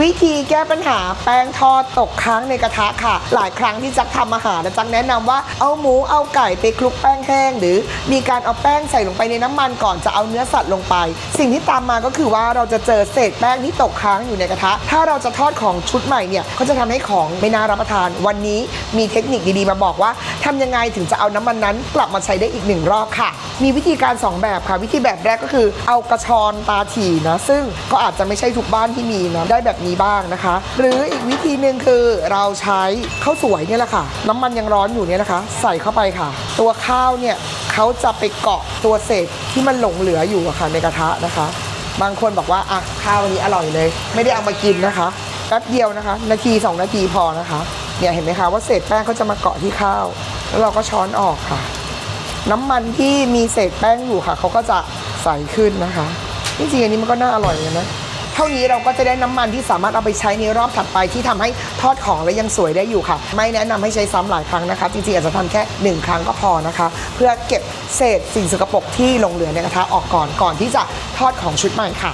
วิธีแก้ปัญหาแป้งทอดตกค้างในกระทะค่ะ หลายครั้งที่จักทำอาหารนะจักแนะนำว่าเอาหมูเอาไก่ไปคลุกแป้งแห้ง หรือมีการเอาแป้งใส่ลงไปในน้ำมันก่อนจะเอาเนื้อสัตว์ลงไป สิ่งที่ตามมาก็คือว่าเราจะเจอเศษแป้งที่ตกค้างอยู่ในกระทะ ถ้าเราจะทอดของชุดใหม่เนี่ยก็จะทำให้ของไม่น่ารับประทาน วันนี้มีเทคนิคดีๆมาบอกว่าทำยังไงถึงจะเอาน้ำมันนั้น กลับมาใช้ได้อีกหนึ่งรอบค่ะ มีวิธีการสองแบบค่ะ วิธีแบบแรกก็คือ เอากระชอนตาถี่นะซึ่งก็อาจจะไม่ใช่ทุกบ้านที่มีนะได้แบบนี้บ้างนะคะ หรืออีกวิธีหนึ่งคือเราใช้ข้าวสวยเนี่ยแหละค่ะ น้ำมันยังร้อนอยู่เนี่ยนะคะ ใส่เข้าไปค่ะ ตัวข้าวเนี่ยเขาจะไปเกาะตัวเศษที่มันหลงเหลืออยู่อะค่ะในกระทะนะคะ บางคนบอกว่าอะข้าววันนี้อร่อยเลย ไม่ได้เอามากินนะคะแป๊บเดียวนะคะ นาทีสองนาทีพอนะคะเนี่ยเห็นไหมคะว่าเศษแป้งเขาจะมาเกาะที่ข้าว แล้วเราก็ช้อนออกค่ะ น้ำมันที่มีเศษแป้งอยู่ค่ะเขาก็จะใสขึ้นนะคะจริงๆอันนี้มันก็น่าอร่อยเหมือนกันนะ เท่านี้เราก็จะได้น้ำมันที่สามารถเอาไปใช้ในรอบถัดไปที่ทำให้ทอดของและยังสวยได้อยู่ค่ะ ไม่แนะนำให้ใช้ซ้ำหลายครั้งนะคะ จริงๆอาจจะทำแค่หนึ่งครั้งก็พอนะคะ เพื่อเก็บเศษสิ่งสกปรกที่หลงเหลือในกระทะออกก่อนก่อนที่จะทอดของชุดใหม่ค่ะ